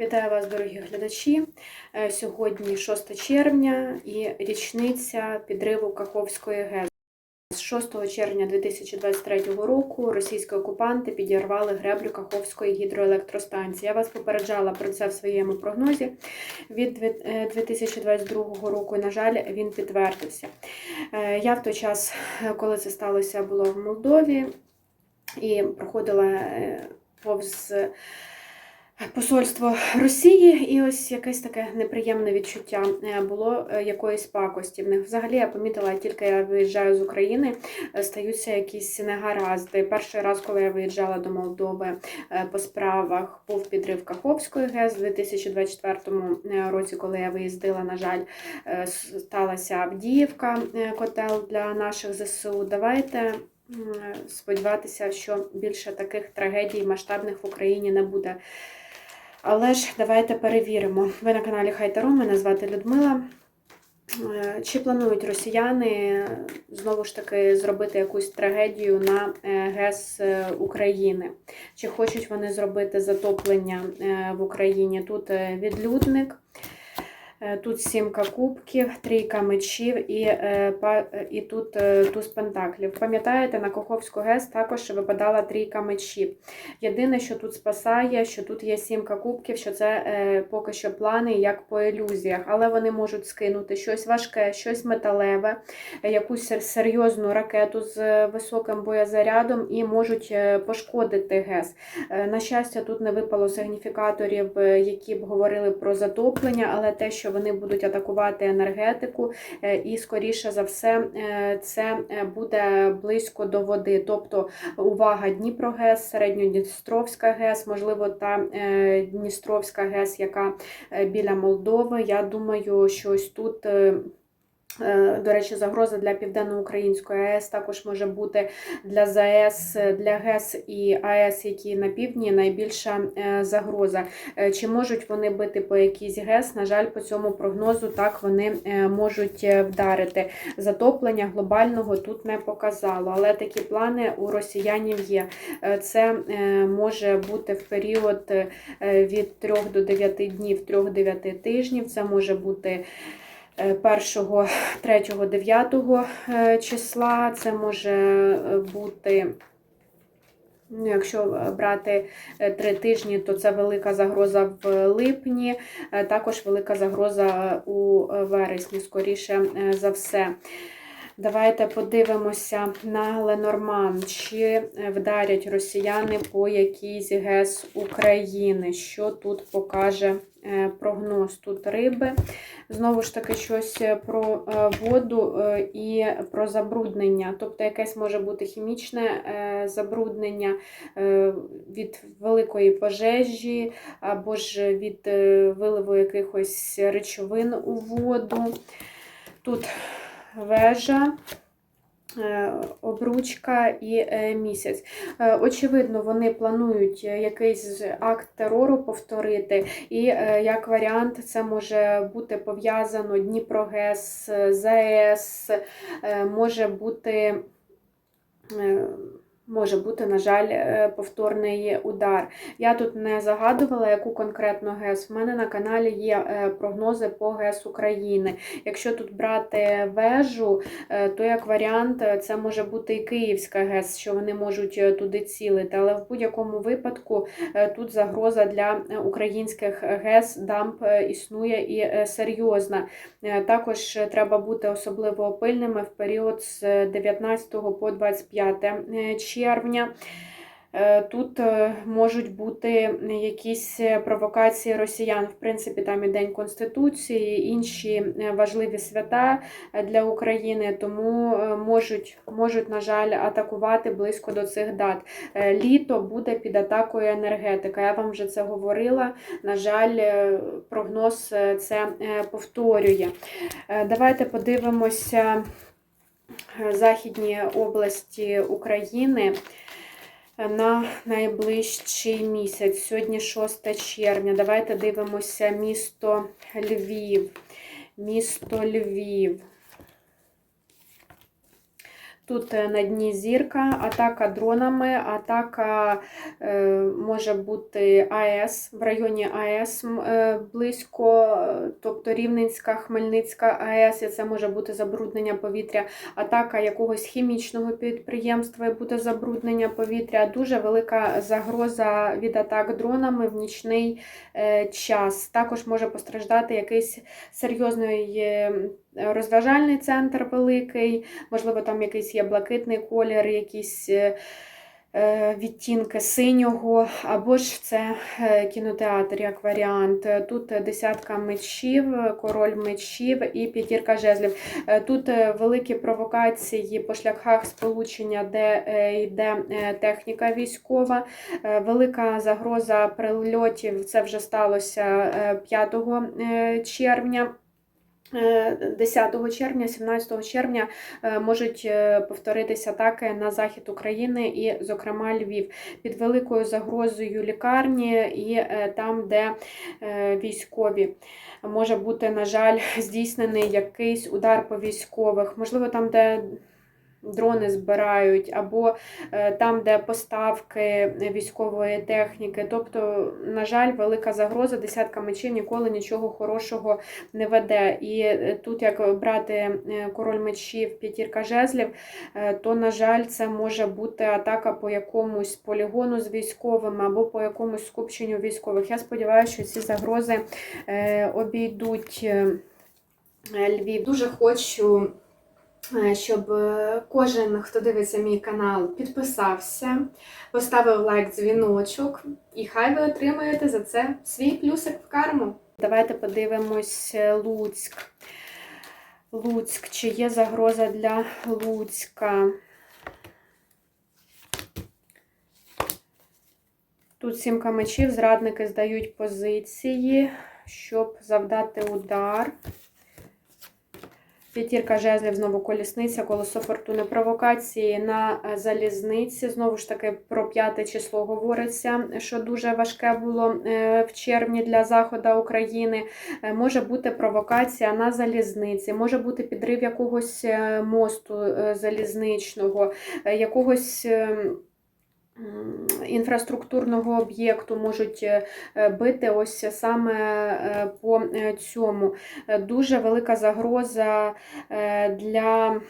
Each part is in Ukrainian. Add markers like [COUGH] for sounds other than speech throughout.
Вітаю вас, дорогі глядачі. Е, Сьогодні 6 червня і річниця підриву Каховської ГЕС. З 6 червня 2023 року російські окупанти підірвали греблю Каховської гідроелектростанції. Я вас попереджала про це в своєму прогнозі від е, 2022 року. І, на жаль, він підтвердився. Е, Я в той час, е, коли це сталося, була в Молдові і проходила е, повз. Посольство Росії, і ось якесь таке неприємне відчуття е, було е, якоїсь пакості. В них взагалі я помітила, тільки я виїжджаю з України, е, стаються якісь негаразди. Перший раз, коли я виїжджала до Молдови по справах, був підрив Каховської ГЕС у 2024 році, коли я виїздила, на жаль, сталася Авдіївка, котел для наших ЗСУ. Давайте сподіватися, що більше таких трагедій масштабних в Україні не буде. Але ж давайте перевіримо. Ви на каналі Хайтаро, мене звати Людмила. Е, Чи планують росіяни е, знову ж таки зробити якусь трагедію на е, ГЕС України? Чи хочуть вони зробити затоплення в Україні? Тут відлюдник, тут сімка кубків, трійка мечів і, е, е, і тут е, туз пентаклів. Пам'ятаєте, на Каховську ГЕС також випадала трійка мечів. Єдине, що тут спасає, що тут є сімка кубків, що це е, поки що плани як по ілюзіях, але вони можуть скинути щось важке, щось металеве, е, якусь серйозну ракету з е, високим боєзарядом і можуть е, пошкодити ГЕС. Е, На щастя, тут не випало сигніфікаторів, е, які б говорили про затоплення, але те, що вони будуть атакувати енергетику, е, і скоріше за все, е, це е, буде близько до води. Тобто увага Дніпро ГЕС, Середньодністровська ГЕС, можливо, та Дністровська ГЕС, яка біля Молдови. Я думаю, що ось тут. Е, До речі, загроза для Південноукраїнської АЕС також може бути для ЗАЕС, для ГЕС і АЕС, які на півдні найбільша е, загроза. Е, Чи можуть вони бити по якійсь ГЕС? На жаль, по цьому прогнозу так вони можуть вдарити. Затоплення глобального тут не показало, але такі плани у росіянів є. Це може бути в період від 3 до 9 днів, 3-9 тижнів. Це може бути. 1, 3, 9 е, числа це може е, бути, ну, якщо брати е, три тижні, то це велика загроза в липні, е, також велика загроза у е, вересні, скоріше е, за все. Давайте подивимося на Ленорман, чи е, вдарять росіяни по якійсь ГЕС України. Що тут покаже е, прогноз? Тут риби. Знову ж таки, щось про е, воду е, і про забруднення. Тобто, якесь може бути хімічне е, забруднення е, від великої пожежі, або ж від е, виливу якихось речовин у воду. Тут вежа. Е, Обручка і е, місяць. Е, Очевидно, вони планують якийсь акт терору повторити, і як варіант, це може бути пов'язано Дніпрогес, е, може бути. Може бути, на жаль, е, повторний удар. Я тут не загадувала, яку конкретно ГЕС. В мене на каналі є е, прогнози по ГЕС України. Якщо тут брати вежу, е, то як варіант це може бути і Київська ГЕС, що вони можуть туди цілити. Але в будь-якому випадку тут загроза для українських ГЕС дамп існує і серйозна. Також треба бути особливо пильними в період з 19 по 25 е, червня. Е, Тут е, можуть бути якісь провокації росіян. В принципі, там і День Конституції, інші е, важливі свята е, для України, тому е, можуть, можуть, на жаль, атакувати близько до цих дат. Е, Літо буде під атакою енергетика. Я вам вже це говорила. На жаль, е, прогноз е, це е, повторює. Е, Давайте подивимося е, західні області України на найближчий місяць. Сьогодні 6 червня. Давайте дивимося місто Львів. Місто Львів. Тут е, на дні зірка, атака дронами, атака е, може бути АЕС в районі АЕС е, близько, тобто Рівненська, Хмельницька АЕС, і це може бути забруднення повітря, атака якогось хімічного підприємства і буде забруднення повітря. Дуже велика загроза від атак дронами в нічний час. Також може постраждати якийсь серйозний розважальний центр великий, можливо, там якийсь є блакитний колір, якісь е, е, відтінки синього, або ж це е, кінотеатр як варіант. Тут десятка мечів, король мечів і п'ятірка жезлів. Тут великі провокації по шляхах сполучення, де йде техніка військова, велика загроза прильотів. Це вже сталося е, 5 е, червня. Е, 10 червня, 17 червня е, можуть е, повторитися атаки на захід України і, зокрема, Львів під великою загрозою лікарні і е, там, де е, військові. Може бути, на жаль, [LAUGHS] здійснений якийсь удар по військових, можливо, там, де дрони збирають, або е, там, де поставки військової техніки. Тобто, на жаль, велика загроза, десятка мечів ніколи нічого хорошого не веде. І е, тут, як брати е, король мечів, п'ятірка жезлів, то, на жаль, це може бути атака по якомусь полігону з військовими або по якомусь скупченню військових. Я сподіваюся, що ці загрози обійдуть Львів. Дуже хочу. Е, Щоб е, кожен, хто дивиться мій канал, підписався, поставив лайк, дзвіночок, і хай ви отримаєте за це свій плюсик в карму. Давайте подивимось е, Луцьк. Луцьк, чи є загроза для Луцька? Тут сімка мечів, зрадники здають позиції, щоб завдати удар. П'ятірка жезлів, знову колісниця, колесо фортуни, провокації на е, залізниці. Знову ж таки, про п'яте число говориться, що дуже важке було е, в червні для заходу України. Е, Може бути провокація на залізниці, може бути підрив якогось мосту залізничного, якогось. Інфраструктурного об'єкту можуть е, бити ось саме е, по е, цьому. Дуже велика загроза для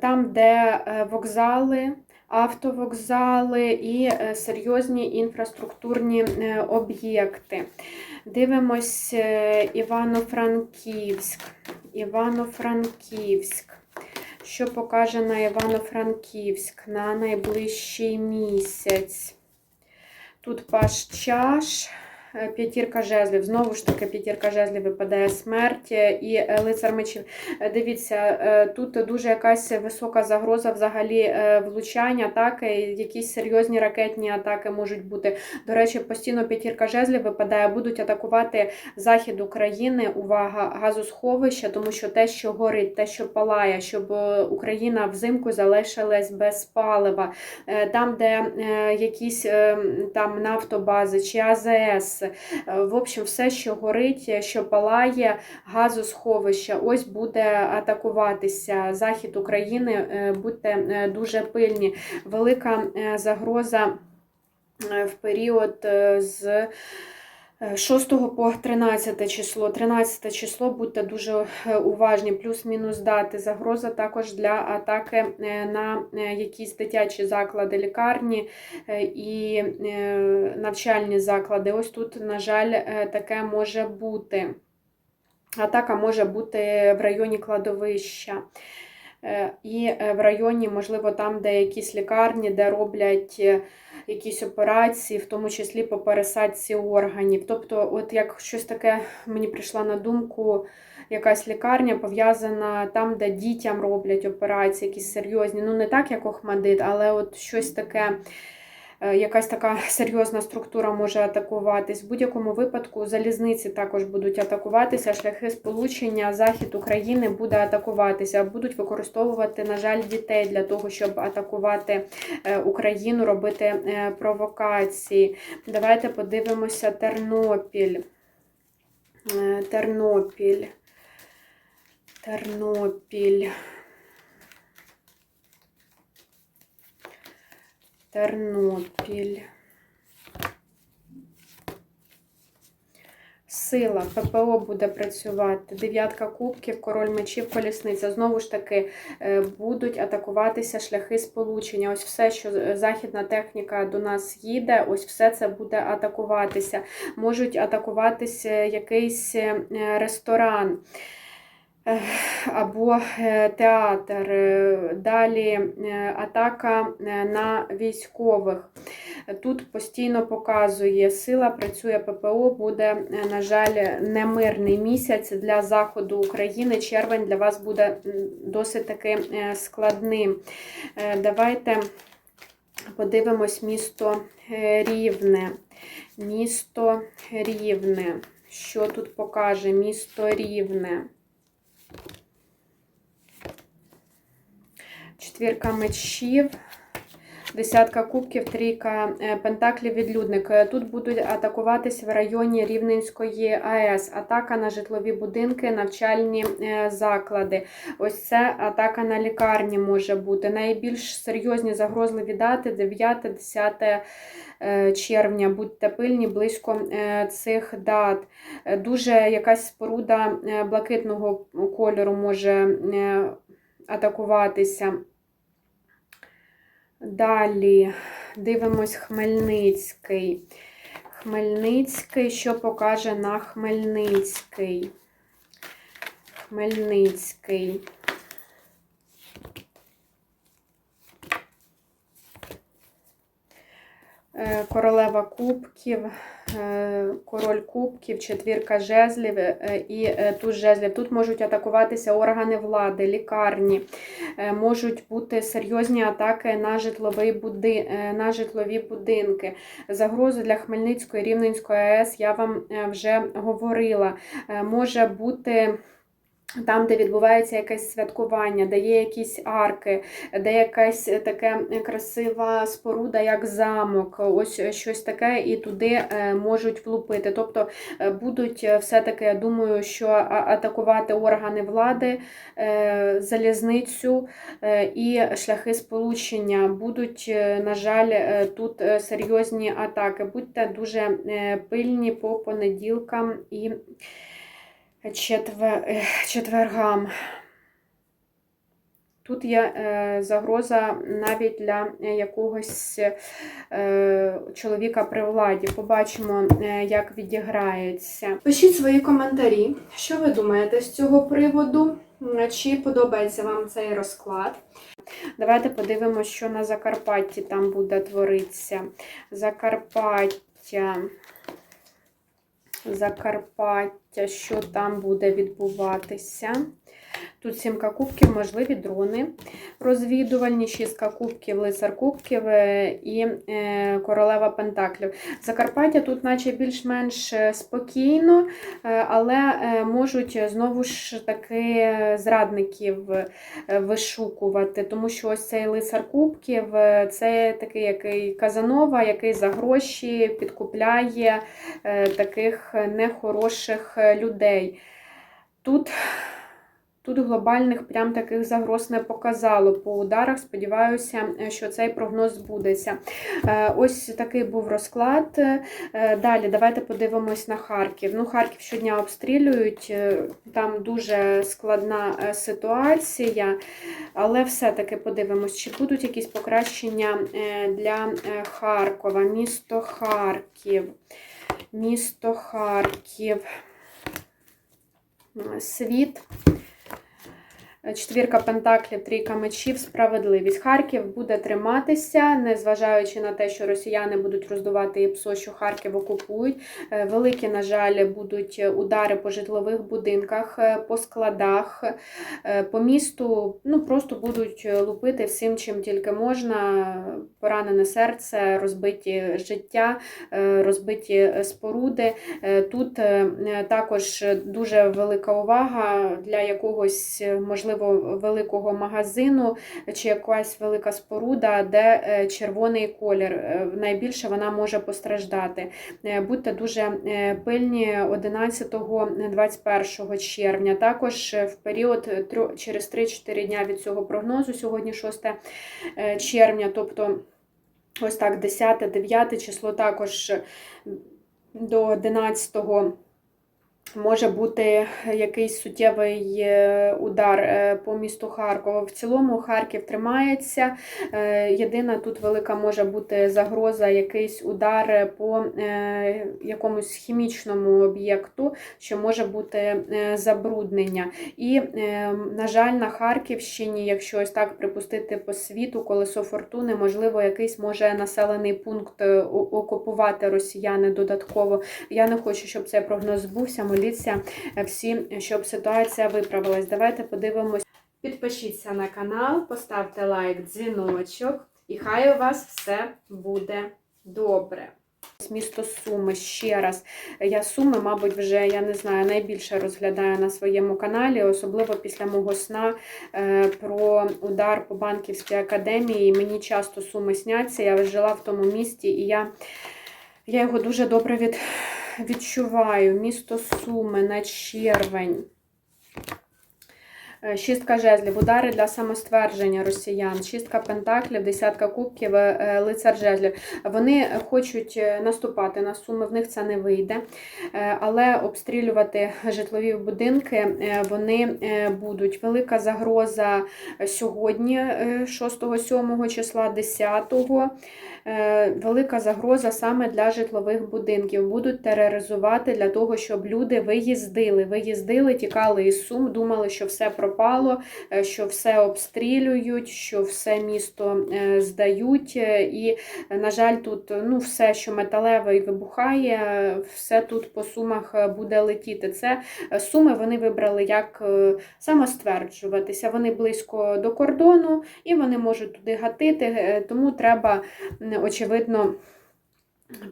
там, де вокзали, автовокзали і серйозні інфраструктурні об'єкти. Дивимось Івано-Франківськ. Івано-Франківськ. Що покаже на Івано-Франківськ на найближчий місяць? Тут паш чаш, п'ятірка жезлів. Знову ж таки, п'ятірка жезлів випадає смерть е, і е, лицар мечів. Е, Дивіться, е, тут дуже якась висока загроза взагалі е, влучання, атаки, якісь серйозні ракетні атаки можуть бути. До речі, постійно п'ятірка жезлів випадає, будуть атакувати захід України. Увага, газосховища, тому що те, що горить, те, що палає, щоб е, Україна взимку залишилась без палива. Е, Там, де е, якісь е, там нафтобази чи АЗС, е, в общем, все, що горить, що палає, газосховища, ось буде атакуватися захід України. Е, Будьте е, дуже пильні. Велика е, загроза в період з. Е, 6 по 13 число. 13 число будьте дуже е, уважні, плюс-мінус дати. Загроза також для атаки е, на е, якісь дитячі заклади, лікарні е, і е, навчальні заклади. Ось тут, на жаль, е, таке може бути. Атака може бути в районі кладовища. Е, І е, в районі, можливо, там, де якісь лікарні, де роблять е, якісь операції, в тому числі по пересадці органів. Тобто, от як щось таке мені прийшла на думку, якась лікарня пов'язана там, де дітям роблять операції, якісь серйозні. Ну, не так, як Охмадит, але от щось таке. Е, Якась така серйозна структура може атакуватись. В будь-якому випадку залізниці також будуть атакуватися, шляхи сполучення, захід України буде атакуватися. Будуть використовувати, на жаль, дітей для того, щоб атакувати е, Україну, робити е, провокації. Давайте подивимося Тернопіль. Тернопіль. Тернопіль. Тернопіль. Сила, ППО буде працювати. Дев'ятка кубків, король мечів, колісниця. Знову ж таки, е, будуть атакуватися шляхи сполучення. Ось все, що західна техніка до нас їде, ось все це буде атакуватися. Можуть атакуватися якийсь е, ресторан. Або е, театр, Е, далі е, атака на військових. Тут постійно показує сила, працює ППО, буде, на жаль, немирний місяць для заходу України. Червень для вас буде досить таки складним. Давайте подивимось місто Рівне. Місто Рівне. Що тут покаже місто Рівне? Четвірка мечів, десятка кубків, трійка е, пентаклів, відлюдник. Е, Тут будуть атакуватись в районі Рівненської АЕС. Атака на житлові будинки, навчальні е, заклади. Ось це атака на лікарні може бути. Найбільш серйозні загрозливі дати 9-10 е, червня. Будьте пильні близько цих дат. Дуже якась споруда блакитного кольору може атакуватися. Далі дивимось Хмельницький. Хмельницький, що покаже на Хмельницький? Хмельницький. Е, Королева кубків, король кубків, четвірка жезлів е, і е, туз жезлів. Тут можуть атакуватися органи влади, лікарні, е, можуть бути серйозні атаки на, житловий буди, е, на житлові будинки. Загрози для Хмельницької Рівненської АЕС я вам е, вже говорила. Е, Може бути. Там, де відбувається якесь святкування, де є якісь арки, де якась таке красива споруда, як замок, ось щось таке, і туди е, можуть влупити. Тобто е, будуть е, все-таки, я думаю, що атакувати органи влади, залізницю і шляхи сполучення. Будуть, на жаль, тут серйозні атаки. Будьте дуже пильні по понеділкам і четвер... е, четвергам. Тут є е, загроза навіть для якогось е, чоловіка при владі. Побачимо, як відіграється. Пишіть свої коментарі, що ви думаєте з цього приводу, чи подобається вам цей розклад. Давайте подивимося, що на Закарпатті там буде творитися. Закарпаття. Закарпаття, що там буде відбуватися. Тут сімка кубків, можливі дрони розвідувальні, шістка кубків, лицар кубків е, і е, королева пентаклів. Закарпаття тут, наче більш-менш е, спокійно, але можуть знову ж таки зрадників вишукувати, тому що ось цей лицар кубків це такий який Казанова, який за гроші підкупляє таких нехороших людей. Тут Тут глобальних прям таких загроз не показало по ударах. Сподіваюся, що цей прогноз збудеться. Е, Ось такий був розклад. Е, Далі давайте подивимось на Харків. Ну, Харків щодня обстрілюють, е, там дуже складна ситуація, але все-таки подивимось, чи будуть якісь покращення для Харкова. Місто Харків. Місто Харків. Світ. Четвірка пентаклів, трійка мечів, справедливість. Харків буде триматися, незважаючи на те, що росіяни будуть роздувати ІПСО, що Харків окупують. Е, Великі, на жаль, будуть удари по житлових будинках, е, по складах, е, по місту. Ну просто будуть лупити всім, чим тільки можна. Поранене серце, розбиті життя, розбиті споруди. Тут також дуже велика увага для якогось можливо можливо, великого магазину чи якась велика споруда, де е, червоний колір. Е, Найбільше вона може постраждати. Е, Будьте дуже пильні 11-21 червня. Також в період через 3-4 дня від цього прогнозу, сьогодні 6 е, червня, тобто ось так, 10-9 число також до 11 може бути якийсь суттєвий е, удар е, по місту Харкова. В цілому Харків тримається. Е, Єдина тут велика може бути загроза, якийсь удар по якомусь хімічному об'єкту, що може бути забруднення. І, на жаль, на Харківщині, якщо ось так припустити по світу, колесо фортуни, можливо, якийсь може населений пункт окупувати росіяни додатково. Я не хочу, щоб цей прогноз збувся. Моліться е, всі, щоб ситуація виправилась. Давайте подивимось. Підпишіться на канал, поставте лайк, дзвіночок, і хай у вас все буде добре. Місто Суми ще раз. Я Суми, мабуть, вже я не знаю, найбільше розглядаю на своєму каналі, особливо після мого сна е, про удар по банківській академії. Мені часто суми сняться. Я жила в тому місті, і я, я його дуже добре від, відчуваю. Місто Суми на червень. Е, Шістка жезлів, удари для самоствердження росіян, шістка пентаклів, десятка кубків, е, лицар жезлів. Вони хочуть е, наступати на суми, в них це не вийде. Е, Але обстрілювати житлові будинки е, вони е, будуть. Велика загроза сьогодні, 6-7 числа, 10-го. Е, Велика загроза саме для житлових будинків. Будуть тероризувати для того, щоб люди виїздили. Виїздили, тікали із Сум, думали, що все пропало, е, що все обстрілюють, що все місто е, здають. Е, І, на жаль, тут ну, все, що металеве і вибухає, все тут по сумах буде летіти. Це суми вони вибрали як самостверджуватися. Вони близько до кордону і вони можуть туди гатити, тому треба, очевидно.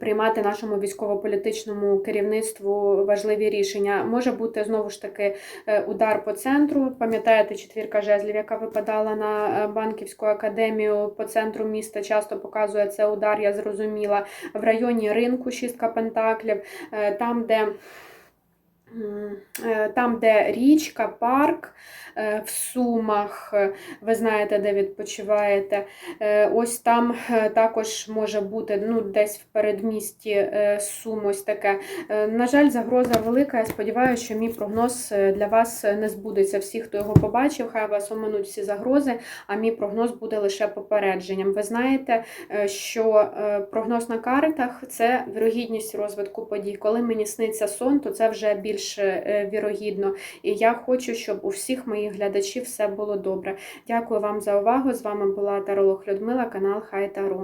Приймати нашому військово-політичному керівництву важливі рішення. Може бути знову ж таки е, удар по центру. Пам'ятаєте, четвірка жезлів, яка випадала на е, банківську академію по центру міста, часто показує це удар, я зрозуміла. В районі ринку шістка пентаклів, е, там, де там, де річка, парк е, в Сумах, е, ви знаєте, де відпочиваєте. Е, Ось там е, також може бути ну, десь в передмісті е, Сум ось таке. Е, На жаль, загроза велика. Я сподіваюся, що мій прогноз е, для вас не збудеться. Всі, хто його побачив, хай вас оминуть всі загрози, а мій прогноз буде лише попередженням. Ви знаєте, е, що е, прогноз на картах це вірогідність розвитку подій. Коли мені сниться сон, то це вже більш е, вірогідно. І я хочу, щоб у всіх моїх глядачів все було добре. Дякую вам за увагу. З вами була Таролог Людмила, канал Хай Таро.